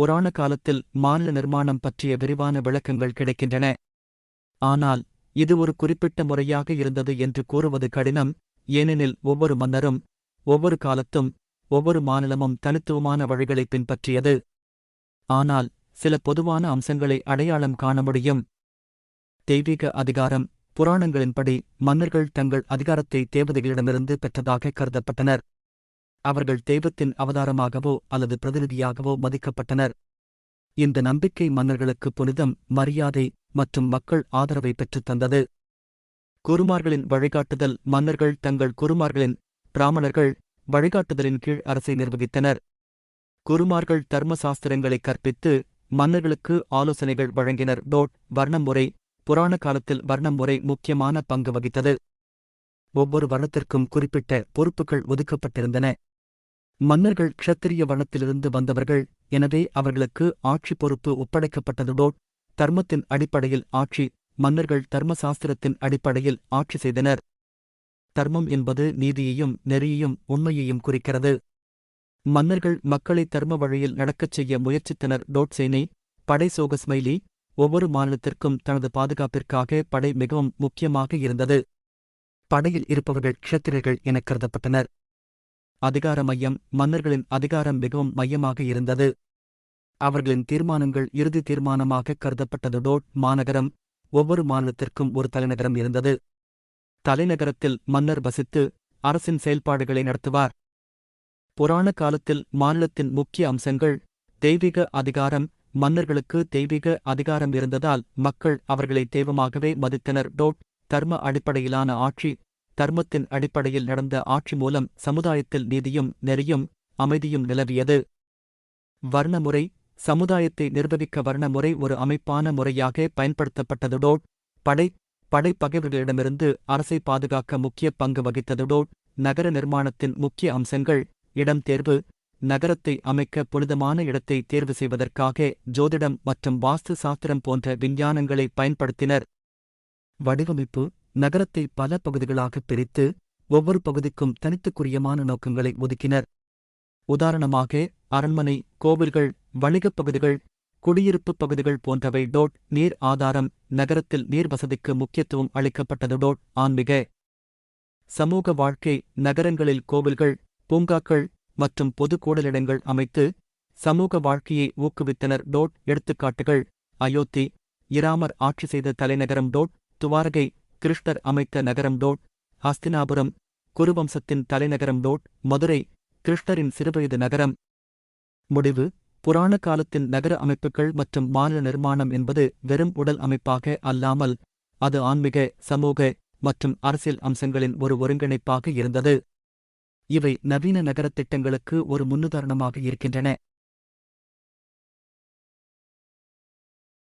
புராண காலத்தில் மாநில நிர்மாணம் பற்றிய விரிவான விளக்கங்கள் கிடைக்கின்றன. ஆனால் இது ஒரு குறிப்பிட்ட முறையாக இருந்தது என்று கூறுவது கடினம் ஏனெனில் ஒவ்வொரு மன்னரும் ஒவ்வொரு காலத்தும் ஒவ்வொரு மாநிலமும் தனித்துவமான வழிகளை பின்பற்றியது. ஆனால் சில பொதுவான அம்சங்களை அடையாளம் காண முடியும். தெய்வீக அதிகாரம் புராணங்களின்படி மன்னர்கள் தங்கள் அதிகாரத்தை தேவதைகளிடமிருந்து பெற்றதாக கருதப்பட்டனர். அவர்கள் தெய்வத்தின் அவதாரமாகவோ அல்லது பிரதிநிதியாகவோ மதிக்கப்பட்டனர். இந்த நம்பிக்கை மன்னர்களுக்கு புனிதம் மரியாதை மற்றும் மக்கள் ஆதரவை பெற்றுத் தந்தது. குருமார்களின் வழிகாட்டுதல் மன்னர்கள் தங்கள் குருமார்களின் பிராமணர்கள் வழிகாட்டுதலின் கீழ் அரசை நிர்வகித்தனர். குருமார்கள் தர்ம சாஸ்திரங்களை கற்பித்து மன்னர்களுக்கு ஆலோசனைகள் வழங்கினர். டோட் வர்ணம் முறை புராண காலத்தில் வர்ணம் முறை முக்கியமான பங்கு வகித்தது. ஒவ்வொரு வர்ணத்திற்கும் குறிப்பிட்ட பொறுப்புகள் ஒதுக்கப்பட்டிருந்தன. மன்னர்கள் க்ஷத்திரிய வனத்திலிருந்து வந்தவர்கள் எனவே அவர்களுக்கு ஆட்சி பொறுப்பு ஒப்படைக்கப்பட்டது டோட் தர்மத்தின் அடிப்படையில் ஆட்சி மன்னர்கள் தர்மசாஸ்திரத்தின் அடிப்படையில் ஆட்சி செய்தனர். தர்மம் என்பது நீதியையும் நெறியையும் உண்மையையும் குறிக்கிறது. மன்னர்கள் மக்களை தர்ம வழியில் நடக்கச் செய்ய முயற்சித்தனர். டோட்சேனி படை சோகஸ்மைலி ஒவ்வொரு மாநிலத்திற்கும் தனது பாதுகாப்பிற்காக படை மிகவும் முக்கியமாக இருந்தது. படையில் இருப்பவர்கள் க்ஷத்திரர்கள் எனக் கருதப்பட்டனர். அதிகார மையம் மன்னர்களின் அதிகாரம் மிகவும் மையமாக இருந்தது. அவர்களின் தீர்மானங்கள் இறுதி தீர்மானமாக கருதப்பட்டது டோட் மாநகரம் ஒவ்வொரு மாநிலத்திற்கும் ஒரு தலைநகரம் இருந்தது. தலைநகரத்தில் மன்னர் வசித்து அரசின் செயல்பாடுகளை நடத்துவார். புராண காலத்தில் மாநிலத்தின் முக்கிய அம்சங்கள் தெய்வீக அதிகாரம் மன்னர்களுக்கு தெய்வீக அதிகாரம் இருந்ததால் மக்கள் அவர்களை தெய்வமாகவே மதித்தனர். டோட் தர்ம அடிப்படையிலான ஆட்சி தர்மத்தின் அடிப்படையில் நடந்த ஆட்சி மூலம் சமுதாயத்தில் நீதியும் நெறியும் அமைதியும் நிலவியது. வர்ணமுறை. சமுதாயத்தை நிர்வகிக்க வர்ணமுறை ஒரு அமைப்பான முறையாக பயன்படுத்தப்பட்டது படை படை பகைவர்களிடமிருந்து அரசை பாதுகாக்க முக்கிய பங்கு வகித்ததுடோட் நகர நிர்மாணத்தின் முக்கிய அம்சங்கள் இடம் தேர்வு நகரத்தை அமைக்க புனிதமான இடத்தை தேர்வு செய்வதற்காக ஜோதிடம் மற்றும் வாஸ்து சாஸ்திரம் போன்ற விஞ்ஞானங்களை பயன்படுத்தினர். வடிவமைப்பு. நகரத்தை பல பகுதிகளாகப் பிரித்து ஒவ்வொரு பகுதிக்கும் தனித்துக்குரியமான நோக்கங்களை ஒதுக்கினர். உதாரணமாக அரண்மனை கோவில்கள் வணிகப் பகுதிகள் குடியிருப்பு பகுதிகள் போன்றவை டோட் நீர் ஆதாரம் நகரத்தில் நீர் வசதிக்கு முக்கியத்துவம் அளிக்கப்பட்டது டோட் ஆன்மீக. சமூக வாழ்க்கை நகரங்களில் கோவில்கள் பூங்காக்கள் மற்றும் பொது கூடலிடங்கள் அமைத்து சமூக வாழ்க்கையை ஊக்குவித்தனர் டோட். எடுத்துக்காட்டுகள் அயோத்தி இராமர் ஆட்சி செய்த தலைநகரம் டோட். துவாரகை கிருஷ்ணர் அமைத்த நகரம் டோட் ஹஸ்தினாபுரம் குருவம்சத்தின் தலைநகரம் டோட் மதுரை கிருஷ்ணரின் சிறுவயது நகரம். முடிவு புராண காலத்தின் நகர அமைப்புகள் மற்றும் மாநில நிர்மாணம் என்பது வெறும் உடல் அமைப்பாக அல்லாமல் அது ஆன்மீக சமூக மற்றும் அரசியல் அம்சங்களின் ஒரு ஒருங்கிணைப்பாக இருந்தது. இவை நவீன நகரத் திட்டங்களுக்கு ஒரு முன்னுதாரணமாக இருக்கின்றன.